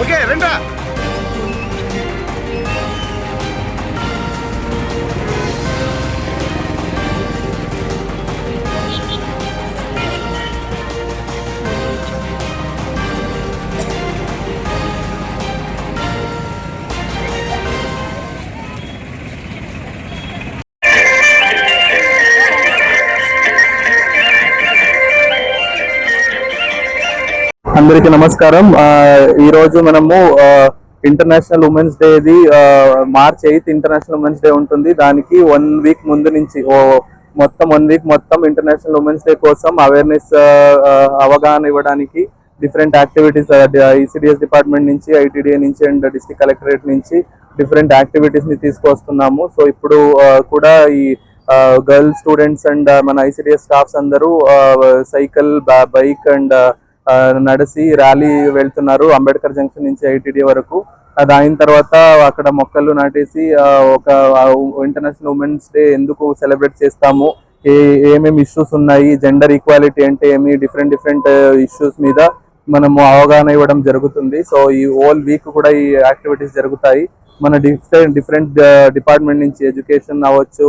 Okay రెండా అందరికీ నమస్కారం. ఈ రోజు మనము international women's డేది March eighth international women's day ఉంటుంది. దానికి వన్ వీక్ ముందు నుంచి మొత్తం వన్ వీక్ మొత్తం ఇంటర్నేషనల్ ఉమెన్స్ డే కోసం అవేర్నెస్ అవగాహన ఇవ్వడానికి డిఫరెంట్ యాక్టివిటీస్ ఈసీడిఎస్ డిపార్ట్మెంట్ నుంచి ఐటీడీఏ నుంచి అండ్ డిస్ట్రిక్ట్ కలెక్టరేట్ నుంచి డిఫరెంట్ యాక్టివిటీస్ని తీసుకొస్తున్నాము. సో ఇప్పుడు కూడా ఈ గర్ల్ స్టూడెంట్స్ అండ్ మన ఐసిడిఎస్ స్టాఫ్స్ అందరూ సైకిల్ బైక్ అండ్ నడిచి ర్యాలీ వెళ్తున్నారు అంబేద్కర్ జంక్షన్ నుంచి ఐటీడీ వరకు. అది అయిన తర్వాత అక్కడ మొక్కలు నాటేసి ఒక ఇంటర్నేషనల్ ఉమెన్స్ డే ఎందుకు సెలబ్రేట్ చేస్తాము? ఏ ఏమేమి ఇష్యూస్ ఉన్నాయి? జెండర్ ఈక్వాలిటీ అంటే ఏమి? డిఫరెంట్ డిఫరెంట్ ఇష్యూస్ మీద మనము అవగాహన ఇవ్వడం జరుగుతుంది. సో ఈ హోల్ వీక్ కూడా ఈ యాక్టివిటీస్ జరుగుతాయి. మన డిఫరెంట్ డిఫరెంట్ డిపార్ట్మెంట్ నుంచి ఎడ్యుకేషన్ అవ్వచ్చు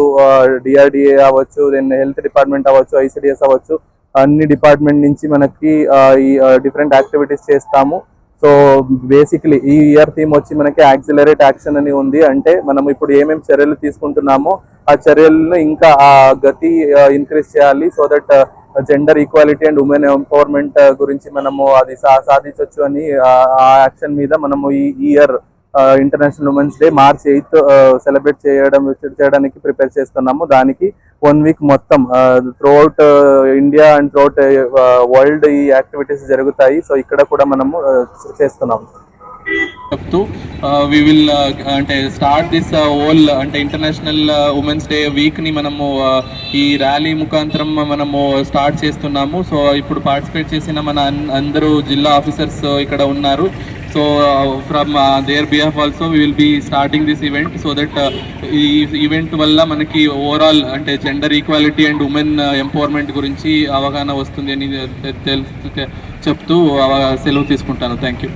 డిఆర్డిఏ అవ్వచ్చు దెన్ హెల్త్ డిపార్ట్మెంట్ అవ్వచ్చు ఐసిడిఎస్ అవ్వచ్చు. అన్ని డిపార్ట్మెంట్ నుంచి మనకి ఈ డిఫరెంట్ యాక్టివిటీస్ చేస్తాము. సో బేసిక్లీ ఈ ఇయర్ థీమ్ వచ్చి మనకి యాక్సిలరేట్ యాక్షన్ అని ఉంది. అంటే మనం ఇప్పుడు ఏమేమి చర్యలు తీసుకుంటున్నామో ఆ చర్యలను ఇంకా ఆ గతి ఇంక్రీజ్ చేయాలి. So that gender equality and women empowerment గురించి మనము అది సా- అని ఆ యాక్షన్ మీద మనము ఈ year international women's day March eighth celebrate చేయడం చేయడానికి ప్రిపేర్ చేస్తున్నాము. దానికి వన్ వీక్ మొత్తం throughout India and throughout world ఈ యాక్టివిటీస్ జరుగుతాయి. సో ఇక్కడ కూడా మనము చేస్తున్నాము. చెప్తూ వి విల్ అంటే స్టార్ట్ దిస్ ఓల్ అంటే ఇంటర్నేషనల్ ఉమెన్స్ డే వీక్ని మనము ఈ ర్యాలీ ముఖాంతరం మనము స్టార్ట్ చేస్తున్నాము. సో ఇప్పుడు పార్టిసిపేట్ చేసిన మన అన్- అందరూ జిల్లా ఆఫీసర్స్ ఇక్కడ ఉన్నారు. So from their behalf also we will be starting this event so that ఈ ఈవెంట్ వల్ల మనకి ఓవరాల్ అంటే gender equality and women empowerment గురించి అవగాహన వస్తుంది అని తెలుసు చెప్తూ uh, సెలవు తీసుకుంటాను. Thank you